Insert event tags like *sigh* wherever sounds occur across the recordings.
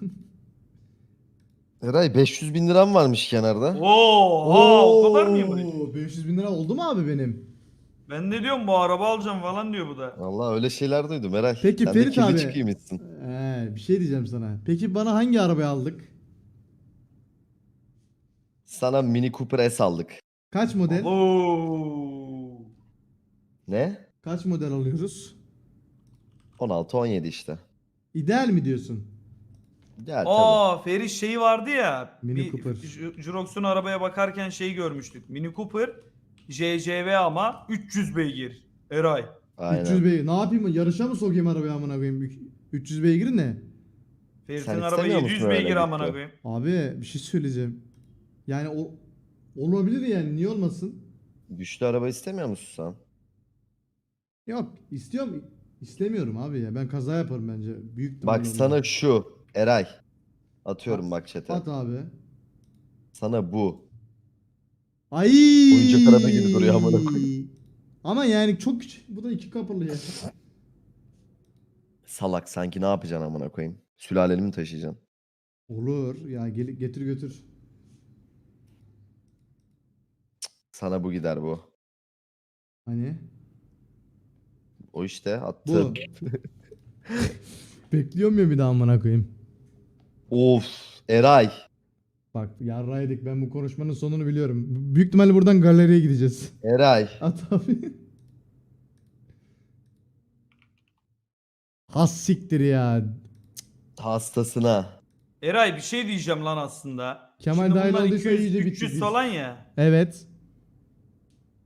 *laughs* Eray 500 bin liram varmış kenarda. Oo, o kadar mıymış? Oo, 500 bin lira oldu mu abi benim? Ben ne diyorum bu araba alacağım falan diyor bu da. Allah öyle şeyler duydum Eray. Peki, Sen de Ferit kirli abi. çıkıymışsın. Ee, bir şey diyeceğim sana. Peki bana hangi arabayı aldık? Sana Mini Cooper S aldık. Kaç model? Oo. Ne? Kaç model alıyoruz? 16-17 işte. İdeal mi diyorsun? Tabii. Aa Feriş şeyi vardı ya. Mini bir Cooper. J- Jurox'un arabaya bakarken şeyi görmüştük. Mini Cooper JCV ama 300 beygir. Eray. Aynen. 300 beygir. Ne yapayım? Yarışa mı sokayım arabayı amına koyayım? Ü- 300 beygir ne? Ferit'in Sen araba istemiyor 700 musun öyle beygir bir amına şey? koyayım. Abi bir şey söyleyeceğim. Yani o olabilir yani niye olmasın? Güçlü araba istemiyor musun sen? Yok istiyorum. İstemiyorum abi ya. Ben kaza yaparım bence. Büyük ihtimalle Bak sana şu Eray. Atıyorum bak chat'e. At abi. Sana bu. Ay. Oyuncak araba gibi duruyor amına koyayım. Ama yani çok küçük. Bu da iki kapılı ya. Salak sanki ne yapacaksın amına koyayım? Sülaleni mi taşıyacaksın? Olur. Ya gel, getir götür. Sana bu gider bu. Hani? O işte Bu. attım. *laughs* Bekliyorum ya bir daha amına koyayım. Of Eray. Bak yarraydık ben bu konuşmanın sonunu biliyorum. Büyük ihtimalle buradan galeriye gideceğiz. Eray. *laughs* At abi. Has siktir ya. Hastasına. Eray bir şey diyeceğim lan aslında. Kemal Şimdi dahil bunlar olduysa 200, iyice 300 bittik. falan ya. Evet.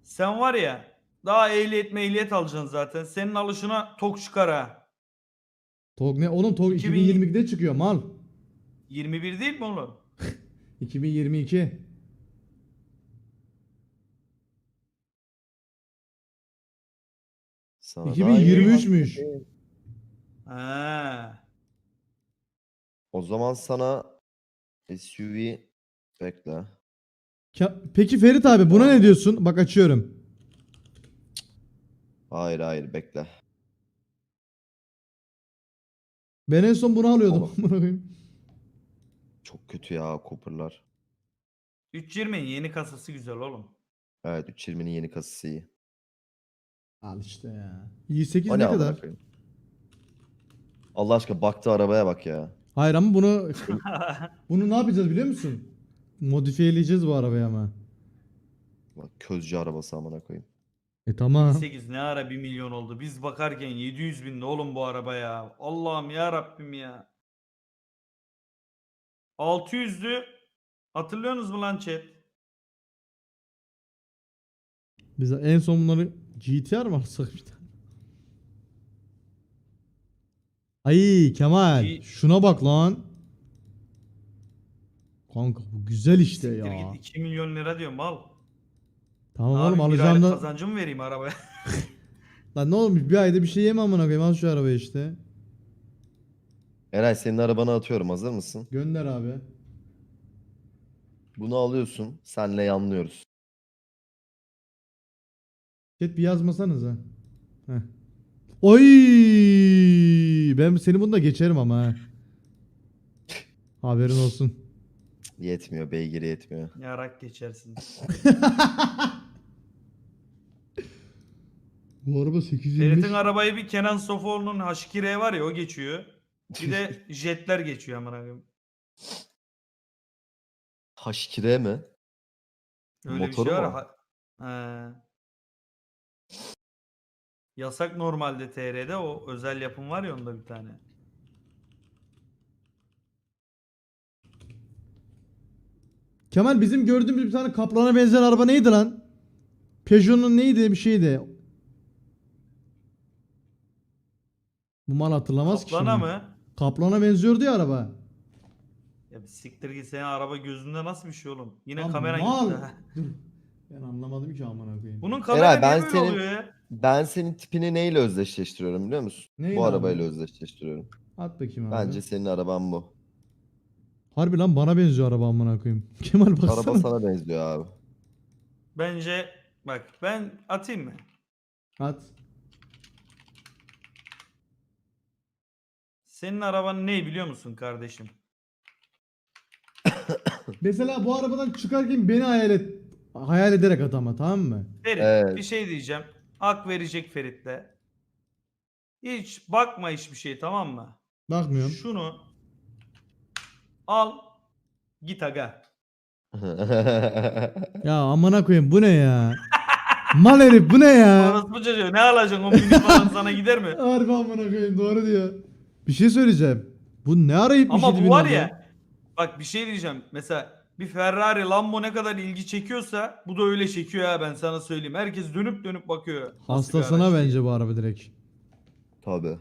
Sen var ya daha ehliyet mehliyet alacaksın zaten. Senin alışına tok çıkar ha. Tog ne? Oğlum Tog 2000 2022'de çıkıyor mal. 21 değil mi oğlum? *laughs* 2022. Sana daha 2023'müş. iyi. Ha. O zaman sana SUV bekle. Peki Ferit abi buna ne diyorsun? Bak açıyorum. Hayır hayır bekle. Ben en son bunu alıyordum. Oğlum. *laughs* Amına koyayım. Çok kötü ya Cooper'lar. 320'nin yeni kasası güzel oğlum. Evet 320'nin yeni kasası iyi. Al işte ya. i8 O ne amına kadar? koyayım? Allah aşkına baktı arabaya bak ya. Hayır ama bunu *laughs* bunu ne yapacağız biliyor musun? Modifiyeleyeceğiz bu arabayı ama. Bak közcü arabası amına koyayım. E tamam. 8 ne ara 1 milyon oldu. Biz bakarken 700 bindi oğlum bu araba ya. Allah'ım ya Rabbim ya. 600'lü hatırlıyorsunuz mu lan chat? Biz en son bunları GTR mı alsak bir tane? Ay Kemal G- şuna bak lan. Kanka bu güzel işte Siktir ya. git 2 milyon lira diyorum al. Tamam Abi oğlum bir alacağım aylık da. kazancı mı vereyim arabaya? *laughs* Lan ne olmuş bir ayda bir şey yeme amına koyayım al şu arabayı işte. Eray senin arabanı atıyorum hazır mısın? Gönder abi. Bunu alıyorsun. Senle yanlıyoruz. Chat bir yazmasanıza. Heh. Oy! Ben seni bunda geçerim ama ha. *laughs* Haberin olsun. Yetmiyor beygiri yetmiyor. Yarak geçersin. *laughs* Bu araba 820. Ferit'in arabayı bir Kenan Sofoğlu'nun H2R var ya o geçiyor. Bir de *laughs* jetler geçiyor amına koyayım. H2R mi? Öyle Motoru bir şey var. mu? ha-. Yasak normalde TR'de o özel yapım var ya onda bir tane. Kemal bizim gördüğümüz bir tane kaplana benzer araba neydi lan? Peugeot'un neydi bir şeydi. Bu mal hatırlamaz ki Kaplana şimdi. mı? Kaplana benziyordu ya araba. Ya bir siktir git senin araba gözünde nasıl bir şey oğlum? Yine Lan kameran mal. gitti. ha. *laughs* *laughs* Dur. Ben anlamadım ki amına koyayım. Bunun kamera ben niye böyle senin- oluyor ya? Ben senin tipini neyle özdeşleştiriyorum biliyor musun? Neyle bu abi? arabayla özdeşleştiriyorum. At bakayım abi. Bence senin araban bu. Harbi lan bana benziyor araba amına koyayım. *laughs* Kemal baksana. Araba sana benziyor abi. Bence bak ben atayım mı? At. Senin araban ne biliyor musun kardeşim? *coughs* Mesela bu arabadan çıkarken beni hayal et. Hayal ederek at ama tamam mı? Ferit Evet. bir şey diyeceğim. Hak verecek Ferit'le. Hiç bakma hiçbir şey tamam mı? Bakmıyorum. Şunu al git aga. *laughs* Ya amına koyayım bu ne ya? Mal herif bu ne ya? *laughs* Orası bu çocuğu ne alacaksın o mini falan sana gider mi? Harbi amına koyayım doğru diyor. Bir şey söyleyeceğim. Bu ne ara 77 Ama bin bu var ya bak bir şey diyeceğim. Mesela bir Ferrari Lambo ne kadar ilgi çekiyorsa bu da öyle çekiyor ya ben sana söyleyeyim. Herkes dönüp dönüp bakıyor. Nasıl bir Hastasına araç diye. bence bu araba direkt. Tabii.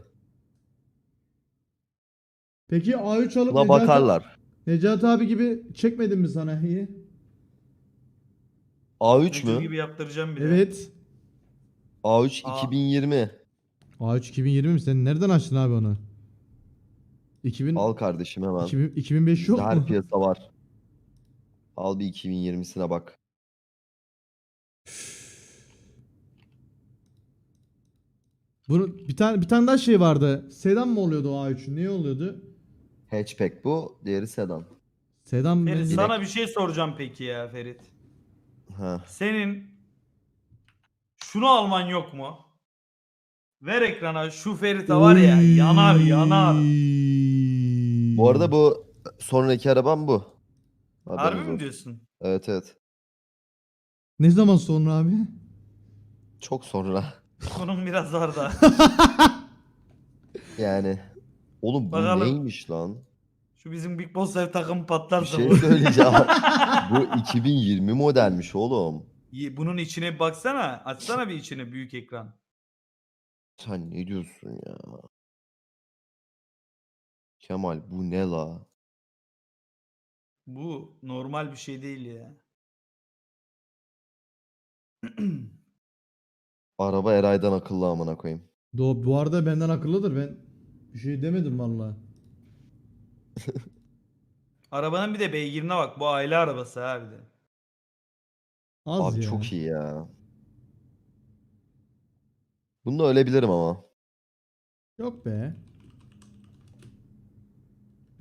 Peki A3 alıp Buna Necati, bakarlar. Necati abi gibi çekmedin mi sana? İyi. A3 Necmi mü? gibi yaptıracağım bir de. Evet. A3 Aa. 2020. A3 2020 mi? Sen nereden açtın abi onu? 2000, Al kardeşim hemen. 2000 2005 yok Her mu? piyasa var. Al bir 2020'sine bak. Bunu bir tane bir tane daha şey vardı. Sedan mı oluyordu o A3'ün? Ne oluyordu? Hatchback bu, diğeri sedan. Sedan Ferit bence- sana bir şey soracağım peki ya Ferit. Ha. Senin şunu alman yok mu? Ver ekrana şu Ferit'e var ya yanar yanar. Bu arada bu sonraki arabam bu. Harbi Haberiniz mi olsun. diyorsun? Evet evet. Ne zaman sonra abi? Çok sonra. Bunun biraz var da. *laughs* Yani. Oğlum bu Bakalım. neymiş lan? Şu bizim Big Boss ev takımı Bir patlarsa şey bu. söyleyeceğim. *laughs* bu 2020 modelmiş oğlum. Ye- Bunun içine bir baksana. Açsana bir içine büyük ekran. Sen ne diyorsun ya? Kemal bu ne la? Bu normal bir şey değil ya. *clears throat* Araba Eray'dan akıllı amına koyayım. Do bu arada benden akıllıdır ben. Bir şey demedim valla. *laughs* Arabanın bir de beygirine bak. Bu aile arabası ha bir de. Az Abi ya. çok iyi ya. Bunda ölebilirim ama. Yok be.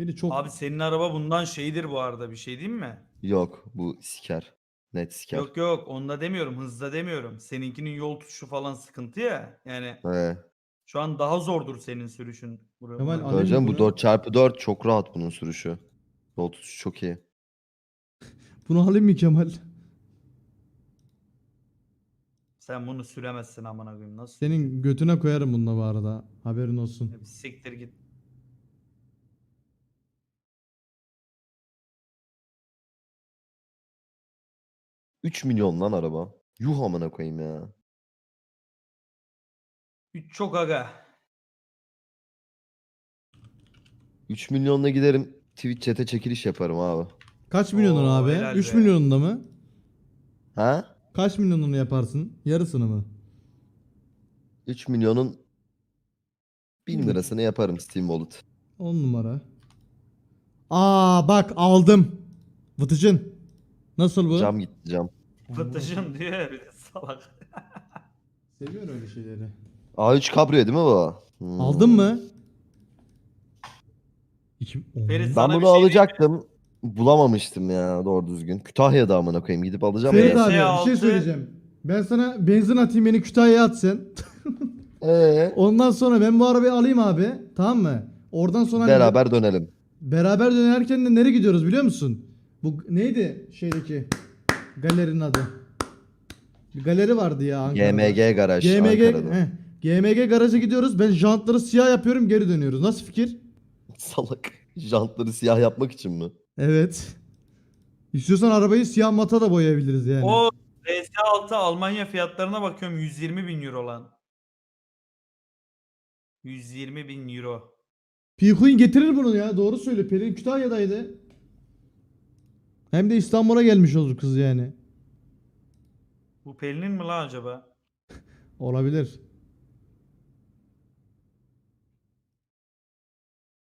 Biri çok Abi senin araba bundan şeydir bu arada bir şey değil mi? Yok bu siker. Net siker. Yok yok onda demiyorum hızda demiyorum. Seninkinin yol tutuşu falan sıkıntı ya. Yani He. şu an daha zordur senin sürüşün. Buraya- Kemal, Tabii canım bu bunu. 4x4 çok rahat bunun sürüşü. Yol tutuşu çok iyi. *laughs* bunu alayım mı Kemal? Sen bunu süremezsin amına koyayım. Nasıl? Senin götüne koyarım bununla bu arada. Haberin olsun. Bir Siktir git. Üç milyon lan araba. Yuh amına koyayım ya. Üç çok aga. 3 milyonla giderim Twitch chat'e çekiliş yaparım abi. Kaç milyonun Oo, abi? helal 3 be. milyonunda mı? Ha? Kaç milyonunu yaparsın? Yarısını mı? 3 milyonun 1000 Hı. lirasını yaparım Steam Wallet. 10 numara. Aa bak aldım. Vıtıcın. Nasıl bu? Cam gitti cam. Fıtıcın diyor ya bir de salak. *laughs* Seviyorum öyle şeyleri. A3 Cabrio değil mi bu? Hmm. Aldın mı? İki... Ferit. Sana Ben bir bunu şey alacaktım. Bulamamıştım ya doğru düzgün. Kütahya'da amına koyayım. Gidip alacağım. Ferit ya. abi bir şey S6 söyleyeceğim. Ben sana benzin atayım beni Kütahya'ya at sen. *laughs* Ee, Ondan sonra ben bu arabayı alayım abi. Tamam mı? Oradan sonra hani beraber dönelim. beraber dönerken de nereye gidiyoruz biliyor musun? Bu neydi şeydeki galerinin adı? Bir galeri vardı ya Ankara'da. GMG garaj GMG, Ankara'da. heh, GMG garaja gidiyoruz. Ben jantları siyah yapıyorum geri dönüyoruz. Nasıl fikir? Salak. Jantları siyah yapmak için mi? Evet. İstiyorsan arabayı siyah mata da boyayabiliriz yani. O RS6 Almanya fiyatlarına bakıyorum 120 bin euro lan. 120 bin euro. Pikuin getirir bunu ya. Doğru söylüyor. Pelin Kütahya'daydı. Hem de İstanbul'a gelmiş olur kız yani. Bu Pelin'in mi lan acaba? *laughs* Olabilir.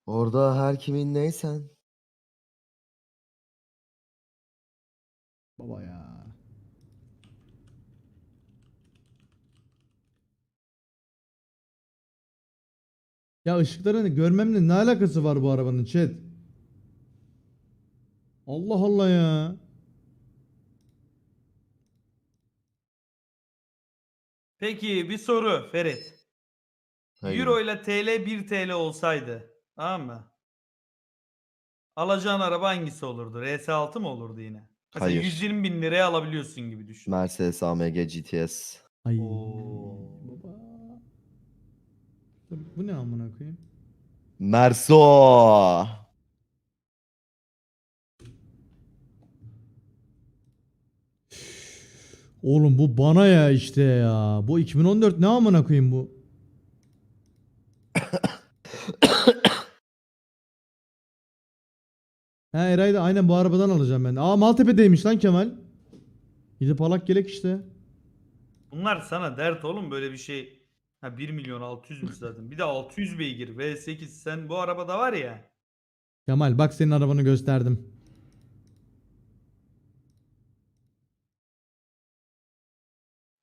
Orada her kimin neysen. Baba ya. Ya ışıkların görmemle ne alakası var bu arabanın chat? Allah Allah ya. Peki bir soru Ferit. Hayır. Euro ile TL 1 TL olsaydı. Tamam mı? Alacağın araba hangisi olurdu? RS6 mı olurdu yine? Mesela Hayır. 120 bin liraya alabiliyorsun gibi düşün. Mercedes AMG GTS. Ay. Oo. Baba. Bu ne amına koyayım? Merso. Oğlum bu bana ya işte ya. Bu 2014 ne amına koyayım bu? *coughs* Ha Eray da aynen bu arabadan alacağım ben. Aa Maltepe'deymiş lan Kemal. Gidip alak gelek işte. Bunlar sana dert oğlum böyle bir şey. Ha 1 milyon 600 mü zaten? Bir de 600 beygir V8 sen bu arabada var ya. Kemal bak senin arabanı gösterdim.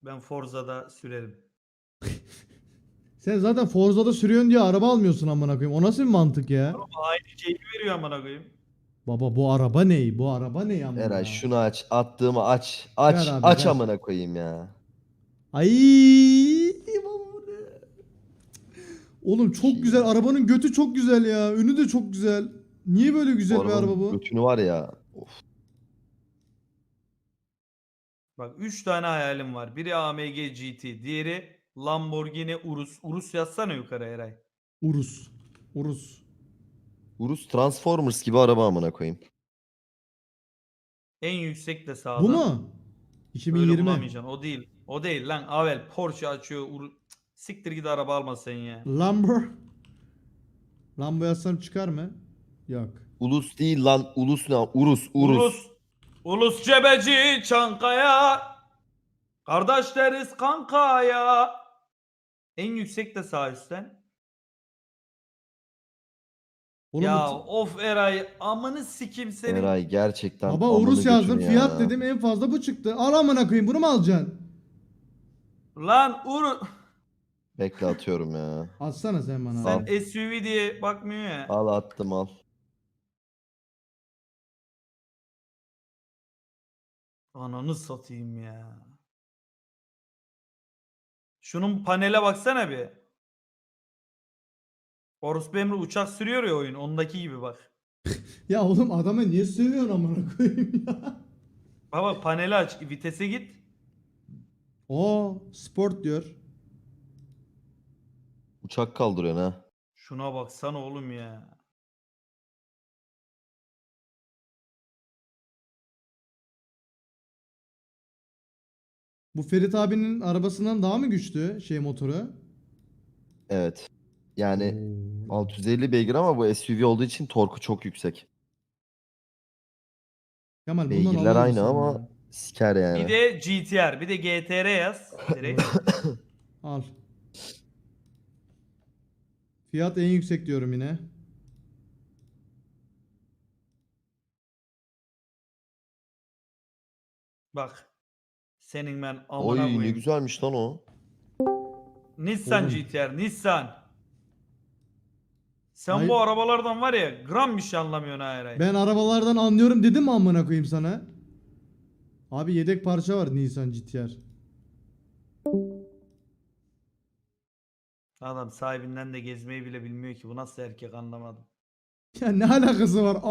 Ben Forza'da sürerim. *laughs* Sen zaten Forza'da sürüyorsun diye araba almıyorsun amına koyayım. O nasıl bir mantık ya? Ama aynı şeyi veriyor amına koyayım. Baba bu araba ne? Bu araba ne amına? Eray şunu aç. Attığımı aç. Aç. Ver abi, aç ver. amına koyayım ya. Ay baba bu ne? Oğlum çok güzel. Arabanın götü çok güzel ya. Önü de çok güzel. Niye böyle güzel bir arabanın araba bu? Götünü var ya. Of. Bak 3 tane hayalim var. Biri AMG GT, diğeri Lamborghini Urus. Urus yazsana yukarı Eray. Urus. Urus. Urus Transformers gibi araba amına koyayım. En yüksek de sağdan. Bu mu? Öyle 2020. bulamayacaksın. O değil. O değil lan. Avel Porsche açıyor. Ur- Siktir git araba alma sen ya. Lambo. Lambo yazsam çıkar mı? Yok. Ulus değil lan. Ulus ne? Urus. Urus. Ulus. Ulus cebeci Çankaya. Kardeş deriz kankaya. En yüksek de sağ üstten. Oğlum ya bu- of Eray amını sikim senin. Eray gerçekten. Baba amını Urus yazdım. Fiyat ya. dedim en fazla bu çıktı. Al amına koyayım bunu mu alacaksın? Lan Uru Bekle atıyorum ya. Atsana sen bana. sen abi. SUV diye bakmıyor ya. Al attım al. Ananı satayım ya. Şunun panele baksana bir. Orospu Emre uçak sürüyor ya oyun. Ondaki gibi bak. *laughs* Ya oğlum adama niye sövüyorsun amına koyayım ya? Baba paneli aç. Vitese git. Oo sport diyor. Uçak kaldırıyorsun ha. Şuna baksana oğlum ya. Bu Ferit abinin arabasından daha mı güçlü şey motoru? Evet. Yani Oo. 650 beygir ama bu SUV olduğu için torku çok yüksek. Kemal bundan Beygirler aynı ama ya? siker yani. Bir de GTR. Bir de GTR yaz. Direkt. *coughs* Al. Fiyat en yüksek diyorum yine. Bak. Senin ben amına Oy ne koyayım. güzelmiş lan o. Nissan Oğlum. GTR. Nissan. Sen Ay- bu arabalardan var ya gram bir şey anlamıyorsun ha Eray. Ben arabalardan anlıyorum dedim mi amına koyayım sana? Abi yedek parça var Nissan GTR. Adam sahibinden de gezmeyi bile bilmiyor ki. Bu nasıl erkek anlamadım. Ya ne alakası var? Amına